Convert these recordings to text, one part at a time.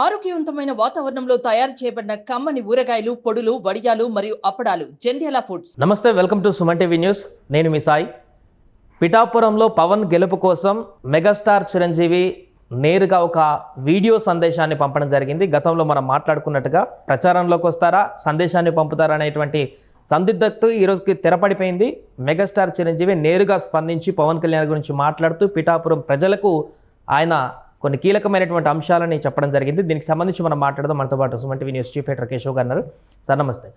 ఆరోగ్యవంతమైన వాతావరణంలో తయారు చేయబడిన కమ్మని ఊరగాయలు పొడులు వడియాలు మరియు అప్పడాలు. జంధ్యాల ఫుడ్స్. నమస్తే welcome to Suman TV news. నేను మీ సాయి. పిఠాపురంలో పవన్ గెలుపు కోసం మెగాస్టార్ చిరంజీవి నేరుగా ఒక వీడియో సందేశాన్ని పంపడం జరిగింది. గతంలో మనం మాట్లాడుకున్నట్టుగా ప్రచారంలోకి వస్తారా సందేశాన్ని పంపుతారా అనేటువంటి సందిగ్ధత ఈరోజుకి తెరపడిపోయింది. మెగాస్టార్ చిరంజీవి నేరుగా స్పందించి పవన్ కళ్యాణ్ గురించి మాట్లాడుతూ పిఠాపురం ప్రజలకు ఆయన కొన్ని కీలకమైనటువంటి అంశాలని చెప్పడం జరిగింది. దీనికి సంబంధించి మనం మాట్లాడదాం. మనతో పాటు Suman TV news chief editor Keshav గారు ఉన్నారు. సార్ నమస్తే.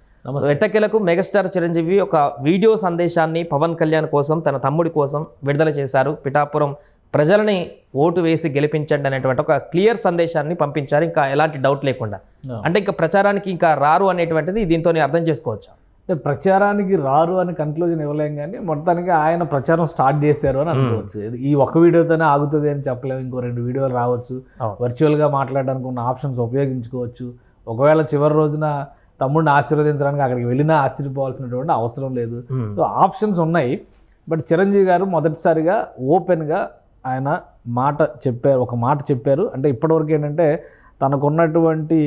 ఎట్టకేలకు మెగాస్టార్ చిరంజీవి ఒక వీడియో సందేశాన్ని పవన్ కళ్యాణ్ కోసం తన తమ్ముడి కోసం విడుదల చేశారు. పిఠాపురం ప్రజలని ఓటు వేసి గెలిపించండి అనేటువంటి ఒక క్లియర్ సందేశాన్ని పంపించారు. ఇంకా ఎలాంటి డౌట్ లేకుండా. అంటే ఇంకా ప్రచారానికి ఇంకా రారు అనేటువంటిది దీంతో అర్థం చేసుకోవచ్చు? అంటే ప్రచారానికి రారు అని కన్క్లూజన్ ఇవ్వలేం కానీ మొత్తానికి ఆయన ప్రచారం స్టార్ట్ చేశారు అని అనుకోవచ్చు. ఈ ఒక్క వీడియోతోనే ఆగుతుంది అని చెప్పలేము ఇంకో రెండు వీడియోలు రావచ్చు. వర్చువల్గా మాట్లాడడానికి ఉన్న ఆప్షన్స్ ఉపయోగించుకోవచ్చు. ఒకవేళ చివరి రోజున తమ్ముడిని ఆశీర్వదించడానికి అక్కడికి వెళ్ళినా ఆశ్చర్యపోవాల్సినటువంటి అవసరం లేదు. సో ఆప్షన్స్ ఉన్నాయి. బట్ చిరంజీవి గారు మొదటిసారిగా ఓపెన్గా ఆయన మాట చెప్పారు ఒక మాట చెప్పారు. అంటే ఇప్పటివరకు ఏంటంటే తనకున్నటువంటి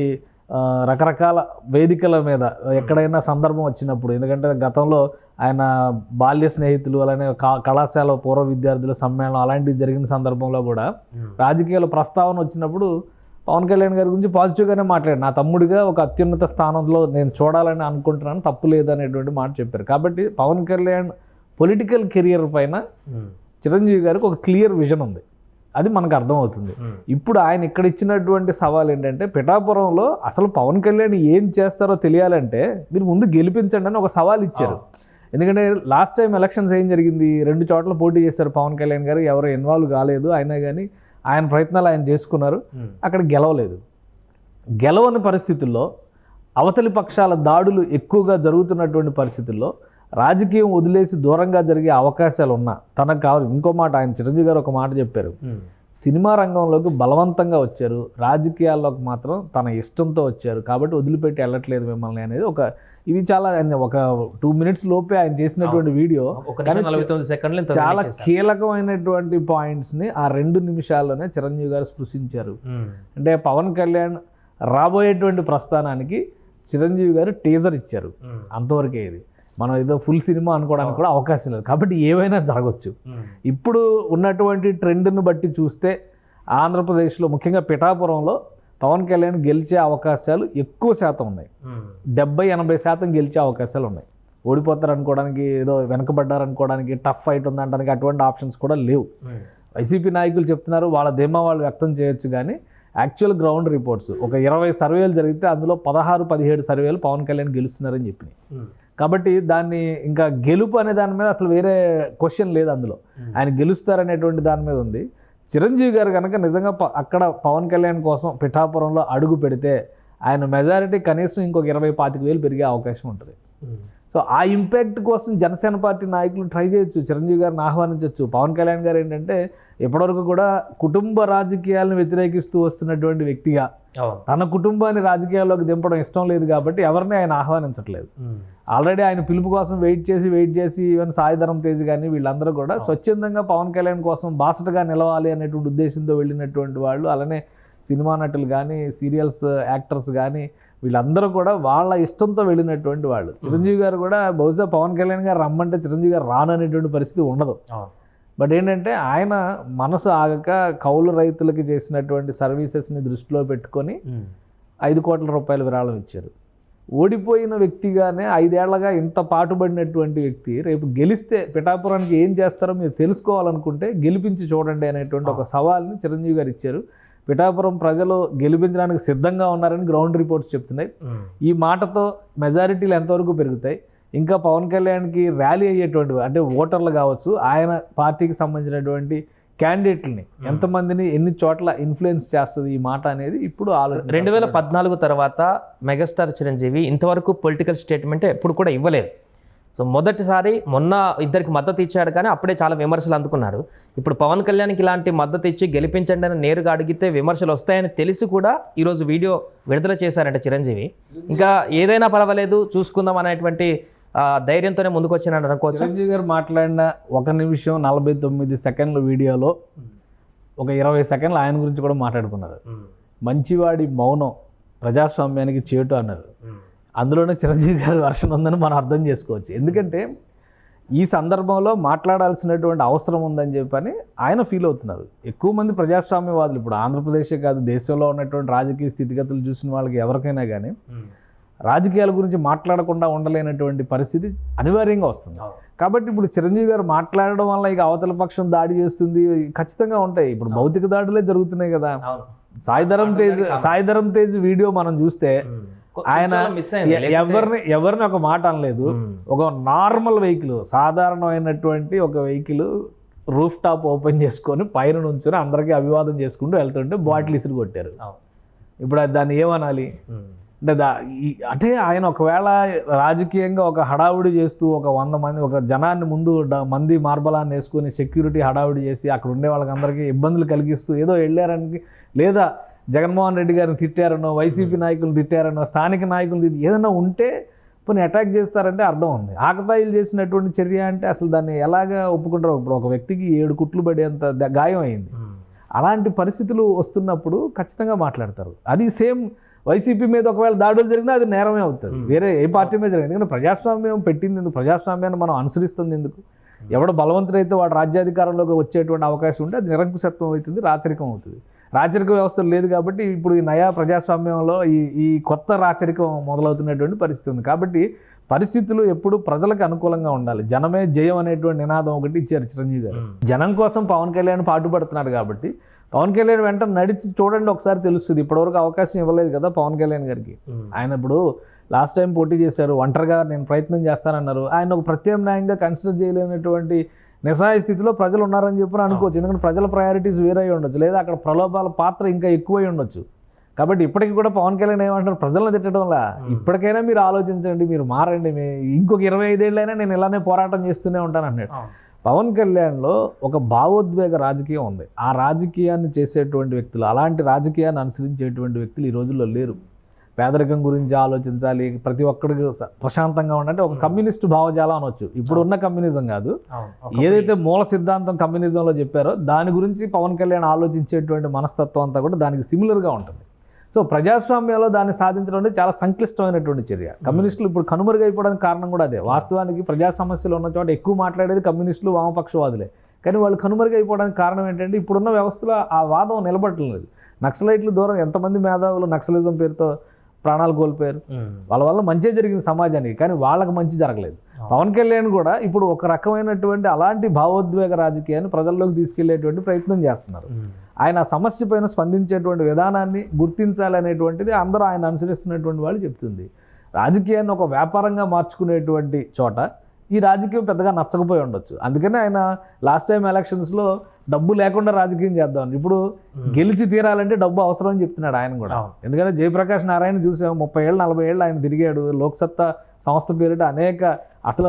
రకరకాల వేదికల మీద ఎక్కడైనా సందర్భం వచ్చినప్పుడు ఎందుకంటే గతంలో ఆయన బాల్య స్నేహితులు అలానే కా- కళాశాల పూర్వ విద్యార్థుల సమ్మేళనం అలాంటివి జరిగిన సందర్భంలో కూడా రాజకీయాల ప్రస్తావన వచ్చినప్పుడు పవన్ కళ్యాణ్ గారి గురించి పాజిటివ్గానే మాట్లాడారు. నా తమ్ముడిగా ఒక అత్యున్నత స్థానంలో నేను చూడాలని అనుకుంటున్నాను తప్పు లేదు అనేటువంటి మాట చెప్పారు. కాబట్టి పవన్ కళ్యాణ్ పొలిటికల్ కెరియర్ పైన చిరంజీవి గారికి ఒక క్లియర్ విజన్ ఉంది. అది మనకు అర్థమవుతుంది. ఇప్పుడు ఆయన ఇక్కడ ఇచ్చినటువంటి సవాల్ ఏంటంటే పిఠాపురంలో అసలు పవన్ కళ్యాణ్ ఏం చేస్తారో తెలియాలంటే మీరు ముందు గెలిపించండి అని ఒక సవాల్ ఇచ్చారు. ఎందుకంటే లాస్ట్ టైం ఎలక్షన్స్ ఏం జరిగింది? రెండు చోట్ల పోటీ చేశారు పవన్ కళ్యాణ్ గారు. ఎవరు ఇన్వాల్వ్ కాలేదు. అయినా కానీ ఆయన ప్రయత్నాలు ఆయన చేసుకున్నారు. అక్కడ గెలవలేదు. గెలవని పరిస్థితుల్లో అవతలి పక్షాల దాడులు ఎక్కువగా జరుగుతున్నటువంటి పరిస్థితుల్లో రాజకీయం వదిలేసి దూరంగా జరిగే అవకాశాలు ఉన్నా తనకు కావాలి. ఇంకో మాట ఆయన చిరంజీవి గారు ఒక మాట చెప్పారు. సినిమా రంగంలోకి బలవంతంగా వచ్చారు. రాజకీయాల్లోకి మాత్రం తన ఇష్టంతో వచ్చారు. కాబట్టి వదిలిపెట్టి వెళ్ళట్లేదు మిమ్మల్ని అనేది ఒక ఇది చాలా ఆయన ఒక టూ మినిట్స్ లోపే ఆయన చేసినటువంటి వీడియో. చాలా. కీలకమైనటువంటి పాయింట్స్ని ఆ రెండు నిమిషాల్లోనే చిరంజీవి గారు స్పృశించారు. అంటే పవన్ కళ్యాణ్ రాబోయేటువంటి ప్రస్థానానికి చిరంజీవి గారు టీజర్ ఇచ్చారు. అంతవరకే ఇది. మనం ఏదో ఫుల్ సినిమా అనుకోవడానికి కూడా అవకాశం లేదు. కాబట్టి ఏవైనా జరగచ్చు. ఇప్పుడు ఉన్నటువంటి ట్రెండ్ను బట్టి చూస్తే ఆంధ్రప్రదేశ్లో ముఖ్యంగా పిఠాపురంలో పవన్ కళ్యాణ్ గెలిచే అవకాశాలు ఎక్కువ శాతం ఉన్నాయి. డెబ్బై ఎనభై శాతం గెలిచే అవకాశాలు ఉన్నాయి. ఓడిపోతారు అనుకోవడానికి ఏదో వెనకబడ్డారు అనుకోవడానికి టఫ్ ఫైట్ ఉందంటానికి అటువంటి ఆప్షన్స్ కూడా లేవు. వైసీపీ నాయకులు చెప్తున్నారు వాళ్ళ ధీమా వాళ్ళు వ్యక్తం చేయొచ్చు కానీ యాక్చువల్ గ్రౌండ్ రిపోర్ట్స్ ఒక ఇరవై సర్వేలు జరిగితే అందులో పదహారు పదిహేడు సర్వేలు పవన్ కళ్యాణ్ గెలుస్తున్నారని చెప్పినాయి. కాబట్టి దాన్ని ఇంకా గెలుపు అనే దాని మీద అసలు వేరే క్వశ్చన్ లేదు అందులో. ఆయన గెలుస్తారనేటువంటి దాని మీద ఉంది. చిరంజీవి గారు కనుక నిజంగా అక్కడ పవన్ కళ్యాణ్ కోసం పిఠాపురంలో అడుగు పెడితే ఆయన మెజారిటీ కనీసం ఇంకొక ఇరవై పాతిక వేలు పెరిగే అవకాశం ఉంటుంది. సో ఆ ఇంపాక్ట్ కోసం జనసేన పార్టీ నాయకులు ట్రై చేయొచ్చు. చిరంజీవి గారిని ఆహ్వానించవచ్చు పవన్ కళ్యాణ్ గారు ఏంటంటే ఇప్పటివరకు కూడా కుటుంబ రాజకీయాలను వ్యతిరేకిస్తూ వస్తున్నటువంటి వ్యక్తిగా. తన కుటుంబాన్ని రాజకీయాల్లోకి దింపడం ఇష్టం లేదు కాబట్టి ఎవరిని ఆయన ఆహ్వానించట్లేదు. ఆల్రెడీ ఆయన పిలుపు కోసం వెయిట్ చేసి వెయిట్ చేసి ఈవెన్ సాయిధరం తేజ్ కానీ వీళ్ళందరూ కూడా స్వచ్ఛందంగా పవన్ కళ్యాణ్ కోసం బాసటగా నిలవాలి అనేటువంటి ఉద్దేశంతో వెళ్ళినటువంటి వాళ్ళు. అలానే సినిమా నటులు కానీ సీరియల్స్ యాక్టర్స్ కానీ వీళ్ళందరూ కూడా వాళ్ళ ఇష్టంతో వెళ్ళినటువంటి వాళ్ళు. చిరంజీవి గారు కూడా బహుశా పవన్ కళ్యాణ్ గారు రమ్మంటే చిరంజీవి గారు రాను అనేటువంటి పరిస్థితి ఉండదు. బట్ ఏంటంటే ఆయన మనసు ఆగక కౌలు రైతులకి చేసినటువంటి సర్వీసెస్ని దృష్టిలో పెట్టుకొని ఐదు కోట్ల రూపాయల విరాళం ఇచ్చారు. ఓడిపోయిన వ్యక్తిగానే ఐదేళ్ళగా ఇంత పాటుపడినటువంటి వ్యక్తి రేపు గెలిస్తే పిఠాపురానికి ఏం చేస్తారో మీరు తెలుసుకోవాలనుకుంటే గెలిపించి చూడండి అనేటువంటి ఒక సవాల్ని చిరంజీవి గారు ఇచ్చారు. పిఠాపురం ప్రజలు గెలిపించడానికి సిద్ధంగా ఉన్నారని గ్రౌండ్ రిపోర్ట్స్ చెప్తున్నాయి. ఈ మాటతో మెజారిటీలు ఎంతవరకు పెరుగుతాయి? ఇంకా పవన్ కళ్యాణ్కి ర్యాలీ అయ్యేటువంటి అంటే ఓటర్లు కావచ్చు ఆయన పార్టీకి సంబంధించినటువంటి క్యాండిడేట్లని ఎంతమందిని ఎన్ని చోట్ల ఇన్ఫ్లుయెన్స్ చేస్తుంది ఈ మాట అనేది ఇప్పుడు ఆలోచన రెండు వేల పద్నాలుగు తర్వాత మెగాస్టార్ చిరంజీవి ఇంతవరకు పొలిటికల్ స్టేట్మెంట్ ఎప్పుడు కూడా ఇవ్వలేదు. సో మొదటిసారి మొన్న ఇద్దరికి మద్దతు ఇచ్చాడు కానీ అప్పుడే చాలా విమర్శలు అందుకున్నాడు. ఇప్పుడు పవన్ కళ్యాణ్కి ఇలాంటి మద్దతు ఇచ్చి గెలిపించండి అని నేరుగా అడిగితే విమర్శలు వస్తాయని తెలిసి కూడా ఈరోజు వీడియో విడుదల చేశారంట చిరంజీవి. ఇంకా ఏదైనా పర్వాలేదు చూసుకుందాం అనేటువంటి ధైర్యంతోనే ముందుకు వచ్చినాడు అనుకోవచ్చు? చిరంజీవి గారు మాట్లాడిన ఒక నిమిషం నలభై తొమ్మిది సెకండ్ల వీడియోలో ఒక ఇరవై సెకండ్లు ఆయన గురించి కూడా మాట్లాడుకున్నారు. మంచివాడి మౌనం ప్రజాస్వామ్యానికి చేటు అన్నారు. అందులోనే చిరంజీవి గారి వర్షన్ ఉందని మనం అర్థం చేసుకోవచ్చు. ఎందుకంటే ఈ సందర్భంలో మాట్లాడాల్సినటువంటి అవసరం ఉందని చెప్పని ఆయన ఫీల్ అవుతున్నారు. ఎక్కువ మంది ప్రజాస్వామ్యవాదులు ఇప్పుడు ఆంధ్రప్రదేశే కాదు దేశంలో ఉన్నటువంటి రాజకీయ స్థితిగతులు చూసిన వాళ్ళకి ఎవరికైనా కానీ రాజకీయాల గురించి మాట్లాడకుండా ఉండలేనటువంటి పరిస్థితి అనివార్యంగా వస్తుంది. కాబట్టి ఇప్పుడు చిరంజీవి గారు మాట్లాడడం వల్ల ఇక అవతల పక్షం దాడి చేస్తుంది ఖచ్చితంగా ఉంటాయి. ఇప్పుడు భౌతిక దాడులే జరుగుతున్నాయి కదా. సాయిధరం తేజ్ సాయిధరం తేజ్ వీడియో మనం చూస్తే ఆయన ఎవరిని ఎవరిని ఒక మాట అనలేదు. ఒక నార్మల్ వెహికల్ సాధారణమైనటువంటి ఒక వెహికల్ రూఫ్ టాప్ ఓపెన్ చేసుకొని పైన నుంచుని అందరికీ అభివాదం చేసుకుంటూ వెళ్తుంటే బాటిల్ ఇసురు కొట్టారు. ఇప్పుడు దాన్ని ఏమనాలి? అంటే దా అంటే ఆయన ఒకవేళ రాజకీయంగా ఒక హడావుడి చేస్తూ ఒక వంద మంది ఒక జనాన్ని ముందు మంది మార్బలాన్ని వేసుకొని సెక్యూరిటీ హడావుడి చేసి అక్కడ ఉండే వాళ్ళకి అందరికీ ఇబ్బందులు కలిగిస్తూ ఏదో వెళ్ళారని లేదా జగన్మోహన్ రెడ్డి గారిని తిట్టారనో వైసీపీ నాయకులు తిట్టారనో స్థానిక నాయకులు తిట్టి ఏదైనా ఉంటే పోనీ అటాక్ చేస్తారంటే అర్థం ఉంది. ఆకతాయిలు చేసినటువంటి చర్య అంటే అసలు దాన్ని ఎలాగా ఒప్పుకుంటారు ఇప్పుడు ఒక వ్యక్తికి ఏడు కుట్లు పడేంత గాయం అయింది. అలాంటి పరిస్థితులు వస్తున్నప్పుడు ఖచ్చితంగా మాట్లాడతారు. అది సేమ్ వైసీపీ మీద ఒకవేళ దాడులు జరిగినా అది నేరమే అవుతుంది. వేరే ఏ పార్టీ మీద జరిగింది. ఎందుకంటే ప్రజాస్వామ్యం పెట్టింది ఎందుకు? ప్రజాస్వామ్యాన్ని మనం అనుసరిస్తుంది ఎందుకు? ఎవడ బలవంతుడైతే వాడు రాజ్యాధికారంలోకి వచ్చేటువంటి అవకాశం ఉంటే అది నిరంకుశత్వం అవుతుంది రాచరికం అవుతుంది. రాచరిక వ్యవస్థ లేదు కాబట్టి ఇప్పుడు ఈ నయా ప్రజాస్వామ్యంలో ఈ ఈ కొత్త రాచరికం మొదలవుతున్నటువంటి పరిస్థితి ఉంది. కాబట్టి పరిస్థితులు ఎప్పుడు ప్రజలకు అనుకూలంగా ఉండాలి. జనమే జయం అనేటువంటి నినాదం ఒకటి ఇచ్చారు చిరంజీవి గారు. జనం కోసం పవన్ కళ్యాణ్ పాటుపడుతున్నాడు కాబట్టి పవన్ కళ్యాణ్ వెంట నడిచి చూడండి ఒకసారి తెలుస్తుంది. ఇప్పటివరకు అవకాశం ఇవ్వలేదు కదా పవన్ కళ్యాణ్ గారికి. ఆయన ఇప్పుడు లాస్ట్ టైం పోటీ చేశారు. ఒంటరిగా నేను ప్రయత్నం చేస్తానన్నారు. ఆయన ఒక ప్రత్యామ్నాయంగా కన్సిడర్ చేయలేనటువంటి నిస్సహాయ స్థితిలో ప్రజలు ఉన్నారని చెప్పి అనుకోవచ్చు. ఎందుకంటే ప్రజల ప్రయారిటీస్ వేరే అయి ఉండొచ్చు. లేదా అక్కడ ప్రలోభాల పాత్ర ఇంకా ఎక్కువై ఉండొచ్చు. కాబట్టి ఇప్పటికి కూడా పవన్ కళ్యాణ్ ఏమంటారు ప్రజలను తిట్టడంలా ఇప్పటికైనా మీరు ఆలోచించండి మీరు మారండి. ఇంకొక ఇరవై ఐదేళ్ళైనా నేను ఇలానే పోరాటం చేస్తూనే ఉంటాను అన్నాడు. పవన్ కళ్యాణ్లో ఒక భావోద్వేగ రాజకీయం ఉంది. ఆ రాజకీయాన్ని చేసేటువంటి వ్యక్తులు అలాంటి రాజకీయాన్ని అనుసరించేటువంటి వ్యక్తులు ఈ రోజుల్లో లేరు. పేదరికం గురించి ఆలోచించాలి ప్రతి ఒక్కడికి ప్రశాంతంగా ఉండాలంటే ఒక కమ్యూనిస్ట్ భావజాలం అనొచ్చు ఇప్పుడు ఉన్న కమ్యూనిజం కాదు. ఏదైతే మూల సిద్ధాంతం కమ్యూనిజంలో చెప్పారో దాని గురించి పవన్ కళ్యాణ్ ఆలోచించేటువంటి మనస్తత్వం అంతా కూడా దానికి సిమిలర్గా ఉంటుంది. సో ప్రజాస్వామ్యంలో దాన్ని సాధించడం అనేది చాలా సంక్లిష్టమైనటువంటి చర్య. కమ్యూనిస్టులు ఇప్పుడు కనుమరుగైపోవడానికి కారణం కూడా అదే. వాస్తవానికి ప్రజా సమస్యలు ఉన్న చోట ఎక్కువ మాట్లాడేది కమ్యూనిస్టులు వామపక్షవాదులే. కానీ వాళ్ళు కనుమరుగైపోవడానికి కారణం ఏంటంటే ఇప్పుడున్న వ్యవస్థలో ఆ వాదం నిలబట్టలేదు నక్సలైట్లు దూరం ఎంతమంది మేధావులు నక్సలిజం పేరుతో ప్రాణాలు కోల్పోయారు. వాళ్ళ వల్ల మంచి జరిగింది సమాజానికి కానీ వాళ్ళకి మంచి జరగలేదు. పవన్ కళ్యాణ్ కూడా ఇప్పుడు ఒక రకమైనటువంటి అలాంటి భావోద్వేగ రాజకీయాన్ని ప్రజల్లోకి తీసుకెళ్ళేటువంటి ప్రయత్నం చేస్తున్నారు. ఆయన సమస్య పైన స్పందించేటువంటి విధానాన్ని గుర్తించాలనేటువంటిది అందరూ ఆయన అనుసరిస్తున్నటువంటి వాళ్ళు చెప్తుంది. రాజకీయాన్ని ఒక వ్యాపారంగా మార్చుకునేటువంటి చోట ఈ రాజకీయం పెద్దగా నచ్చకపోయి ఉండొచ్చు. అందుకనే ఆయన లాస్ట్ టైం ఎలక్షన్స్లో డబ్బు లేకుండా రాజకీయం చేద్దాం ఇప్పుడు గెలిచి తీరాలంటే డబ్బు అవసరం అని చెప్తున్నాడు ఆయన కూడా. ఎందుకంటే జయప్రకాష్ నారాయణ చూసాం ముప్పై ఏళ్ళు నలభై ఏళ్ళు ఆయన తిరిగాడు. లోక్సత్తా సంస్థ పేరిట అనేక అసలు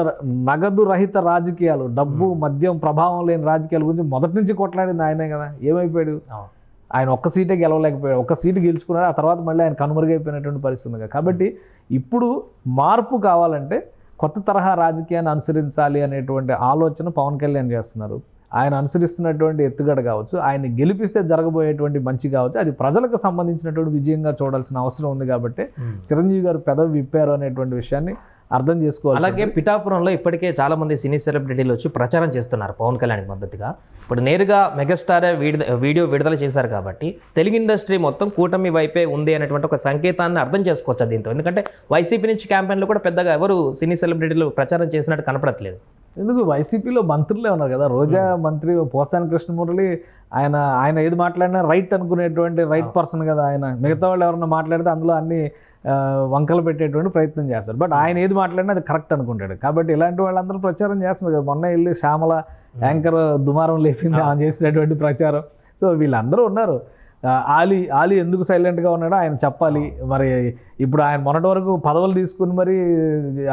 నగదు రహిత రాజకీయాలు డబ్బు మద్యం ప్రభావం లేని రాజకీయాల గురించి మొదటి నుంచి కొట్లాడింది ఆయనే కదా. ఏమైపోయాడు? ఆయన ఒక్క సీటే గెలవలేకపోయాడు. ఒక్క సీటు గెలుచుకున్నారు ఆ తర్వాత మళ్ళీ ఆయన కనుమరుగైపోయినటువంటి పరిస్థితి ఉంది కాబట్టి ఇప్పుడు మార్పు కావాలంటే కొత్త తరహా రాజకీయాన్ని అనుసరించాలి అనేటువంటి ఆలోచన పవన్ కళ్యాణ్ చేస్తున్నారు. ఆయన అనుసరిస్తున్నటువంటి ఎత్తుగడ కావచ్చు ఆయన్ని గెలిపిస్తే జరగబోయేటువంటి మంచి కావచ్చు అది ప్రజలకు సంబంధించినటువంటి విజయంగా చూడాల్సిన అవసరం ఉంది కాబట్టి చిరంజీవి గారు పెదవి విప్పారు అనేటువంటి విషయాన్ని అర్థం చేసుకోవాలి అలాగే పిఠాపురంలో ఇప్పటికే చాలా మంది సినీ సెలబ్రిటీలు వచ్చి ప్రచారం చేస్తున్నారు పవన్ కళ్యాణ్ మద్దతుగా. ఇప్పుడు నేరుగా మెగాస్టారే వీడియో విడుదల చేశారు కాబట్టి తెలుగు ఇండస్ట్రీ మొత్తం కూటమి వైపే ఉంది అనేటువంటి ఒక సంకేతాన్ని అర్థం చేసుకోవచ్చు దీంతో? ఎందుకంటే వైసీపీ నుంచి క్యాంపెయిన్లో కూడా పెద్దగా ఎవరు సినీ సెలబ్రిటీలు ప్రచారం చేసినట్టు కనపడట్లేదు. ఎందుకు? వైసీపీలో మంత్రులే ఉన్నారు కదా. రోజా మంత్రి పోసాని కృష్ణమురళి ఆయన ఆయన ఏది మాట్లాడినా రైట్ అనుకునేటువంటి రైట్ పర్సన్ కదా ఆయన. మిగతా వాళ్ళు ఎవరన్నా మాట్లాడితే అందులో అన్ని వంకలు పెట్టేటువంటి ప్రయత్నం చేస్తారు. బట్ ఆయన ఏది మాట్లాడినా అది కరెక్ట్ అనుకుంటాడు. కాబట్టి ఇలాంటి వాళ్ళందరూ ప్రచారం చేస్తున్నారు కదా. మొన్న వెళ్ళి శ్యామల యాంకర్ దుమారం లేపింది ఆమె చేసినటువంటి ప్రచారం. సో వీళ్ళందరూ ఉన్నారు. ఆలీ ఆలీ ఎందుకు సైలెంట్గా ఉన్నాడో ఆయన చెప్పాలి. మరి ఇప్పుడు ఆయన మొన్నటి వరకు పదవులు తీసుకుని మరి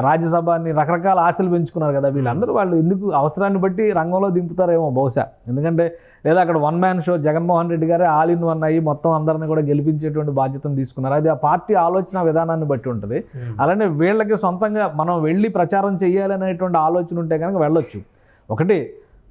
రాజ్యసభని రకరకాల ఆశలు పెంచుకున్నారు కదా. వీళ్ళందరూ వాళ్ళు ఎందుకు అవసరాన్ని బట్టి రంగంలో దింపుతారేమో బహుశా. ఎందుకంటే లేదా అక్కడ one man show Jaganmohan Reddy గారే ఆల్ ఇన్ వన్ అయ్యి మొత్తం అందరిని కూడా గెలిపించేటువంటి బాధ్యతను తీసుకున్నారు. అది ఆ పార్టీ ఆలోచన విధానాన్ని బట్టి ఉంటుంది. అలానే వీళ్ళకి సొంతంగా మనం వెళ్ళి ప్రచారం చేయాలి అనేటువంటి ఆలోచన ఉంటే కనుక వెళ్ళొచ్చు. ఒకటి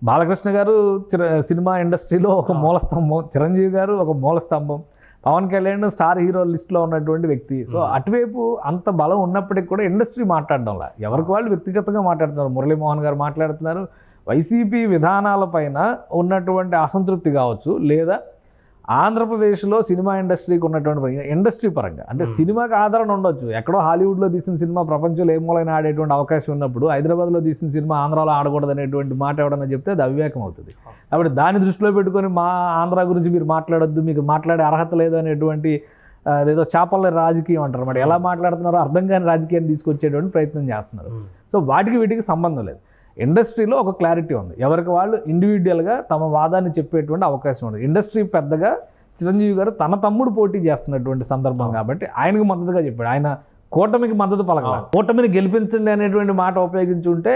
బాలకృష్ణ గారు చిర సినిమా ఇండస్ట్రీలో ఒక మూల స్తంభం చిరంజీవి గారు ఒక మూల స్తంభం పవన్ కళ్యాణ్ స్టార్ హీరో లిస్ట్లో ఉన్నటువంటి వ్యక్తి. సో అటువైపు అంత బలం ఉన్నప్పటికీ కూడా ఇండస్ట్రీ మాట్లాడడంలా. ఎవరికి వాళ్ళు వ్యక్తిగతంగా మాట్లాడుతున్నారు? మురళీమోహన్ గారు మాట్లాడుతున్నారు. వైసీపీ విధానాలపైన ఉన్నటువంటి అసంతృప్తి కావచ్చు లేదా ఆంధ్రప్రదేశ్లో సినిమా ఇండస్ట్రీకి ఉన్నటువంటి పరంగా- ఇండస్ట్రీ పరంగా అంటే సినిమాకి ఆదరణ ఉండొచ్చు. ఎక్కడో హాలీవుడ్లో తీసిన సినిమా ప్రపంచంలో ఏ మూలైనా ఆడేటువంటి అవకాశం ఉన్నప్పుడు హైదరాబాద్లో తీసిన సినిమా ఆంధ్రాలో ఆడకూడదు అనేటువంటి మాట ఎవడన్నా చెప్తే అది అవివేకం అవుతుంది కాబట్టి దాన్ని దృష్టిలో పెట్టుకొని మా ఆంధ్ర గురించి మీరు మాట్లాడొద్దు మీకు మాట్లాడే అర్హత లేదు అనేటువంటి అదేదో చేపల రాజకీయం అంటారు అన్నమాట. ఎలా మాట్లాడుతున్నారో అర్థం కాని రాజకీయాన్ని తీసుకొచ్చేటువంటి ప్రయత్నం చేస్తున్నారు. సో వాటికి వీటికి సంబంధం లేదు. ఇండస్ట్రీలో ఒక క్లారిటీ ఉంది. ఎవరికి వాళ్ళు ఇండివిజువల్గా తమ వాదాన్ని చెప్పేటువంటి అవకాశం ఉంది ఇండస్ట్రీ పెద్దగా చిరంజీవి గారు తన తమ్ముడు పోటీ చేస్తున్నటువంటి సందర్భం కాబట్టి ఆయనకు మద్దతుగా చెప్పాడు. ఆయన కూటమికి మద్దతు పలకాల. కూటమిని గెలిపించండి అనేటువంటి మాట ఉపయోగించి ఉంటే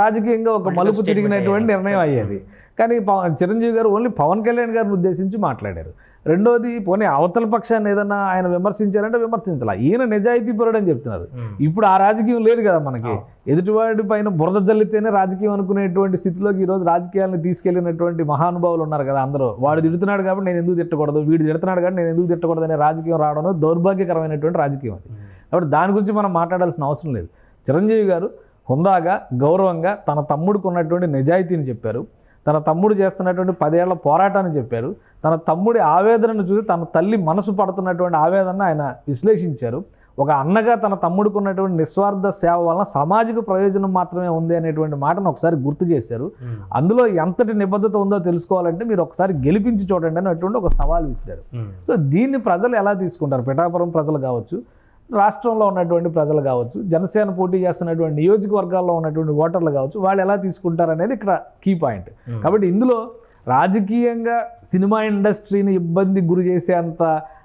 రాజకీయంగా ఒక మలుపు తిరిగినటువంటి. నిర్ణయం అయ్యేది. కానీ చిరంజీవి గారు ఓన్లీ పవన్ కళ్యాణ్ గారిని ఉద్దేశించి మాట్లాడారు. రెండోది పోనీ అవతల పక్షాన్ని ఏదన్నా ఆయన విమర్శించారంటే విమర్శించాల. ఈయన నిజాయితీ పరుడని చెప్తున్నారు. ఇప్పుడు ఆ రాజకీయం లేదు కదా మనకి. ఎదుటివాడి పైన బురద జల్లితేనే రాజకీయం అనుకునేటువంటి స్థితిలోకి ఈరోజు రాజకీయాలను తీసుకెళ్ళినటువంటి మహానుభావులు ఉన్నారు కదా అందరూ. వాడు తిడుతున్నాడు కాబట్టి నేను ఎందుకు తిట్టకూడదు? వీడు తిడుతున్నాడు కాబట్టి నేను ఎందుకు తిట్టకూడదు అనే రాజకీయం రావడం దౌర్భాగ్యకరమైనటువంటి రాజకీయం అది. కాబట్టి దాని గురించి మనం మాట్లాడాల్సిన అవసరం లేదు. చిరంజీవి గారు హుందాగా గౌరవంగా తన తమ్ముడికి ఉన్నటువంటి నిజాయితీని చెప్పారు. తన తమ్ముడు చేస్తున్నటువంటి పదేళ్ళ పోరాటాన్ని చెప్పారు. తన తమ్ముడి ఆవేదనను చూసి తన తల్లి మనసు పడుతున్నటువంటి ఆవేదన ఆయన విశ్లేషించారు. ఒక అన్నగా తన తమ్ముడికి ఉన్నటువంటి నిస్వార్థ సేవ వలన సామాజిక ప్రయోజనం మాత్రమే ఉంది అనేటువంటి మాటను ఒకసారి గుర్తు చేశారు. అందులో ఎంతటి నిబద్ధత ఉందో తెలుసుకోవాలంటే మీరు ఒకసారి గెలిపించి చూడండి అనేటువంటి ఒక సవాల్ విసిరారు. సో దీన్ని ప్రజలు ఎలా తీసుకుంటారు? పిఠాపురం ప్రజలు కావచ్చు రాష్ట్రంలో ఉన్నటువంటి ప్రజలు కావచ్చు జనసేన పోటీ చేస్తున్నటువంటి నియోజకవర్గాల్లో ఉన్నటువంటి ఓటర్లు కావచ్చు వాళ్ళు ఎలా తీసుకుంటారు అనేది ఇక్కడ కీ పాయింట్ కాబట్టి ఇందులో రాజకీయంగా సినిమా ఇండస్ట్రీని ఇబ్బంది గురి చేసే అంత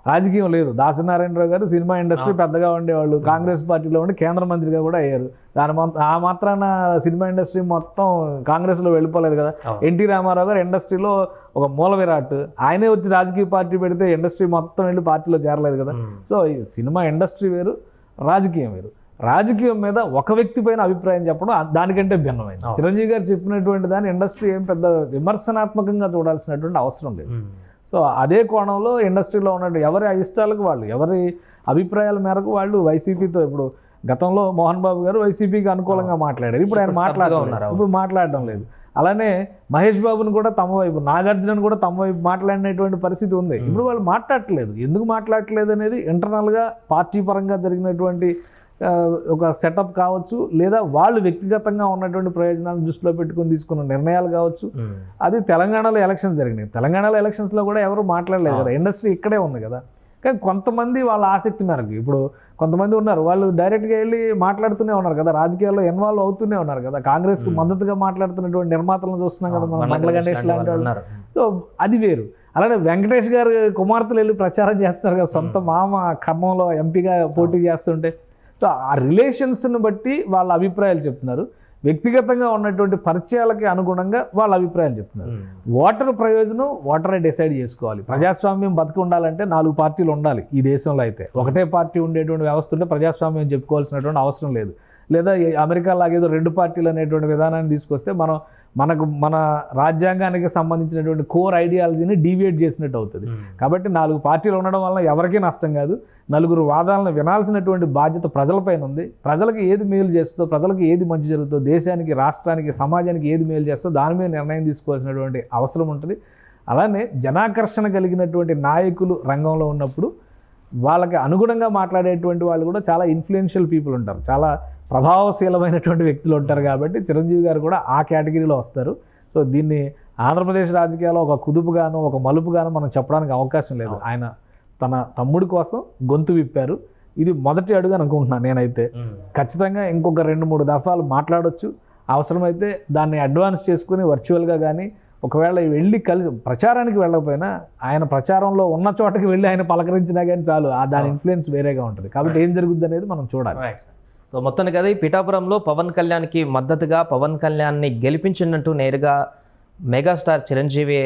రాజకీయం లేదు. దాసనారాయణరావు గారు సినిమా ఇండస్ట్రీ పెద్దగా ఉండేవాళ్ళు. కాంగ్రెస్ పార్టీలో ఉండి కేంద్ర మంత్రిగా కూడా అయ్యారు. దాని ఆ మాత్రాన సినిమా ఇండస్ట్రీ మొత్తం కాంగ్రెస్లో వెళ్ళిపోలేదు కదా. ఎన్టీ రామారావు గారు ఇండస్ట్రీలో ఒక మూల విరాట్. ఆయనే వచ్చి రాజకీయ పార్టీ పెడితే ఇండస్ట్రీ మొత్తం వెళ్ళి పార్టీలో చేరలేదు కదా. సో సినిమా ఇండస్ట్రీ వేరు రాజకీయం వేరు. రాజకీయం మీద ఒక వ్యక్తి పైన అభిప్రాయం చెప్పడం దానికంటే భిన్నమైంది. చిరంజీవి గారు చెప్పినటువంటి దాన్ని ఇండస్ట్రీ ఏం పెద్ద విమర్శనాత్మకంగా చూడాల్సినటువంటి అవసరం లేదు. సో అదే కోణంలో ఇండస్ట్రీలో ఉన్నట్టు ఎవరి ఇష్టాలకు వాళ్ళు ఎవరి అభిప్రాయాల మేరకు వాళ్ళు వైసీపీతో ఇప్పుడు గతంలో మోహన్ బాబు గారు వైసీపీకి అనుకూలంగా మాట్లాడారు. ఇప్పుడు ఆయన మాట్లాడడం ఉన్నారు. ఇప్పుడు మాట్లాడడం లేదు. అలానే మహేష్ బాబుని కూడా తమ వైపు నాగార్జునను కూడా తమ వైపు మాట్లాడినటువంటి పరిస్థితి ఉంది. ఇప్పుడు వాళ్ళు మాట్లాడట్లేదు. ఎందుకు మాట్లాడట్లేదు అనేది ఇంటర్నల్గా పార్టీ పరంగా జరిగినటువంటి ఒక సెటప్ కావచ్చు లేదా వాళ్ళు వ్యక్తిగతంగా ఉన్నటువంటి ప్రయోజనాలను దృష్టిలో పెట్టుకొని తీసుకున్న నిర్ణయాలు కావచ్చు. అది తెలంగాణలో ఎలక్షన్స్ జరిగినాయి. తెలంగాణలో ఎలక్షన్స్లో కూడా ఎవరు మాట్లాడలేదు కదా. ఇండస్ట్రీ ఇక్కడే ఉంది కదా. కానీ కొంతమంది వాళ్ళ ఆసక్తి మేరకు ఇప్పుడు కొంతమంది ఉన్నారు వాళ్ళు డైరెక్ట్గా వెళ్ళి మాట్లాడుతూనే ఉన్నారు కదా. రాజకీయాల్లో ఇన్వాల్వ్ అవుతూనే ఉన్నారు కదా. కాంగ్రెస్కు మద్దతుగా మాట్లాడుతున్నటువంటి నిర్మాతలను చూస్తున్నాం కదా మనం మండల గణేష్ లాంటి వాళ్ళు ఉన్నారు. సో అది వేరు. అలానే వెంకటేష్ గారు కుమార్తెలు వెళ్ళి ప్రచారం చేస్తున్నారు కదా. సొంత మామ. ఖమ్మంలో ఎంపీగా పోటీ చేస్తుంటే సో ఆ రిలేషన్స్ని బట్టి వాళ్ళ అభిప్రాయాలు చెప్తున్నారు. వ్యక్తిగతంగా ఉన్నటువంటి పరిచయాలకి అనుగుణంగా వాళ్ళ అభిప్రాయాలు చెప్తున్నారు. ఓటర్ ప్రయోజనం ఓటరే డిసైడ్ చేసుకోవాలి. ప్రజాస్వామ్యం బతికి ఉండాలంటే నాలుగు పార్టీలు ఉండాలి ఈ దేశంలో అయితే. ఒకటే పార్టీ ఉండేటువంటి వ్యవస్థ ఉంటే ప్రజాస్వామ్యం చెప్పుకోవాల్సినటువంటి అవసరం లేదు. లేదా అమెరికా లాగేదో రెండు పార్టీలు అనేటువంటి విధానాన్ని తీసుకొస్తే మనం మనకు మన రాజ్యాంగానికి సంబంధించినటువంటి కోర్ ఐడియాలజీని డీవియేట్ చేసినట్టు అవుతుంది. కాబట్టి నాలుగు పార్టీలు ఉండడం వల్ల ఎవరికీ నష్టం కాదు. నలుగురు వాదాలను వినాల్సినటువంటి బాధ్యత ప్రజలపైన ఉంది. ప్రజలకు ఏది మేలు చేస్తుందో ప్రజలకు ఏది మంచి జరుగుతుందో దేశానికి రాష్ట్రానికి సమాజానికి ఏది మేలు చేస్తుందో దాని మీద నిర్ణయం తీసుకోవాల్సినటువంటి అవసరం ఉంటుంది. అలానే జనాకర్షణ కలిగినటువంటి నాయకులు రంగంలో ఉన్నప్పుడు వాళ్ళకి అనుగుణంగా మాట్లాడేటువంటి వాళ్ళు కూడా చాలా ఇన్ఫ్లుయెన్షియల్ పీపుల్ ఉంటారు. చాలా ప్రభావశీలమైనటువంటి వ్యక్తులు ఉంటారు కాబట్టి చిరంజీవి గారు కూడా ఆ కేటగిరీలో వస్తారు. సో దీన్ని ఆంధ్రప్రదేశ్ రాజకీయాల్లో ఒక కుదుపుగాను ఒక మలుపుగాను మనం చెప్పడానికి అవకాశం లేదు. ఆయన తన తమ్ముడి కోసం గొంతు విప్పారు. ఇది మొదటి అడుగు అని అనుకుంటున్నాను నేనైతే. ఖచ్చితంగా ఇంకొక రెండు మూడు దఫాలు మాట్లాడొచ్చు. అవసరమైతే దాన్ని అడ్వాన్స్ చేసుకుని వర్చువల్గా కానీ ఒకవేళ వెళ్ళి కలిసి ప్రచారానికి వెళ్ళకపోయినా ఆయన ప్రచారంలో ఉన్న చోటకి వెళ్ళి ఆయన పలకరించినా కానీ చాలు. ఆ దాని ఇన్ఫ్లుయెన్స్ వేరేగా ఉంటుంది. కాబట్టి ఏం జరుగుద్ది అనేది మనం చూడాలి. సో మొత్తానికి అది పిఠాపురంలో పవన్ కళ్యాణ్కి మద్దతుగా పవన్ కళ్యాణ్ని గెలిపించినట్టు నేరుగా మెగాస్టార్ చిరంజీవి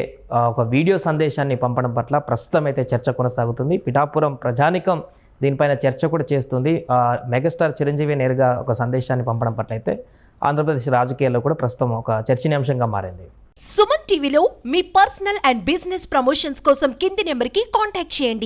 ఒక వీడియో సందేశాన్ని పంపడం పట్ల ప్రస్తుతం అయితే చర్చ కొనసాగుతుంది. పిఠాపురం ప్రజానికం దీనిపైన చర్చ కూడా చేస్తుంది. మెగాస్టార్ చిరంజీవి నేరుగా ఒక సందేశాన్ని పంపడం పట్ల అయితే ఆంధ్రప్రదేశ్ రాజకీయాల్లో కూడా ప్రస్తుతం ఒక చర్చనీయాంశంగా మారింది. సుమన్ టీవీలో మీ పర్సనల్ అండ్ బిజినెస్ ప్రమోషన్స్ కోసం కింది నెంబర్కి కాంటాక్ట్ చేయండి.